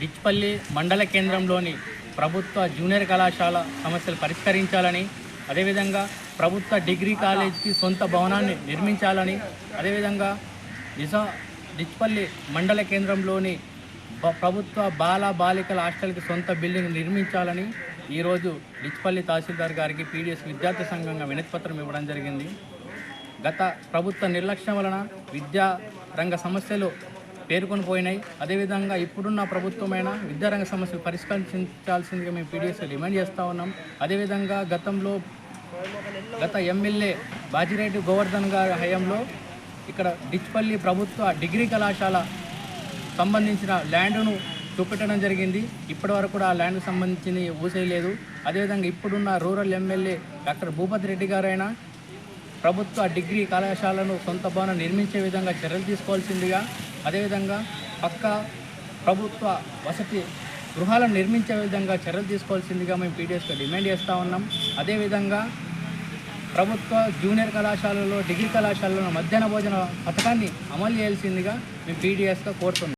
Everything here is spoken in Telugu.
డిచ్పల్లి మండల కేంద్రంలోని ప్రభుత్వ జూనియర్ కళాశాల సమస్యలు పరిష్కరించాలని అదేవిధంగా ప్రభుత్వ డిగ్రీ కాలేజీకి సొంత భవనాన్ని నిర్మించాలని అదేవిధంగా నిజా డిచ్పల్లి మండల కేంద్రంలోని ప్రభుత్వ బాల బాలికల హాస్టల్కి సొంత బిల్డింగ్ నిర్మించాలని ఈరోజు డిచ్పల్లి తహసీల్దార్ గారికి పీడిఎస్ విద్యార్థి సంఘంగా వినతిపత్రం ఇవ్వడం జరిగింది. గత ప్రభుత్వ నిర్లక్ష్యం వలన విద్యా రంగ సమస్యలు పేర్కొని పోయినాయి. అదేవిధంగా ఇప్పుడున్న ప్రభుత్వమైన విద్యారంగ సమస్యలు పరిష్కరించాల్సిందిగా మేము పీడిఎస్ డిమాండ్ చేస్తూ ఉన్నాం. అదేవిధంగా గతంలో గత ఎమ్మెల్యే బాజిరెడ్డి గోవర్ధన్ గారి హయాంలో ఇక్కడ డిచ్పల్లి ప్రభుత్వ డిగ్రీ కళాశాల సంబంధించిన ల్యాండ్ను చూపెట్టడం జరిగింది. ఇప్పటి వరకు కూడా ఆ ల్యాండ్కు సంబంధించింది ఊసేయలేదు అదేవిధంగా ఇప్పుడున్న rural MLA doctor Bhupathi Reddy గారైనా ప్రభుత్వ డిగ్రీ కళాశాలను సొంత భవనం నిర్మించే విధంగా చర్యలు తీసుకోవాల్సిందిగా అదేవిధంగా పక్క ప్రభుత్వ వసతి గృహాలను నిర్మించే విధంగా చర్యలు తీసుకోవాల్సిందిగా మేము పీడిఎస్గా డిమాండ్ చేస్తూ ఉన్నాం. అదేవిధంగా ప్రభుత్వ జూనియర్ కళాశాలలో డిగ్రీ కళాశాలలో మధ్యాహ్న భోజన పథకాన్ని అమలు చేయాల్సిందిగా మేము పీడిఎస్గా కోరుతున్నాం.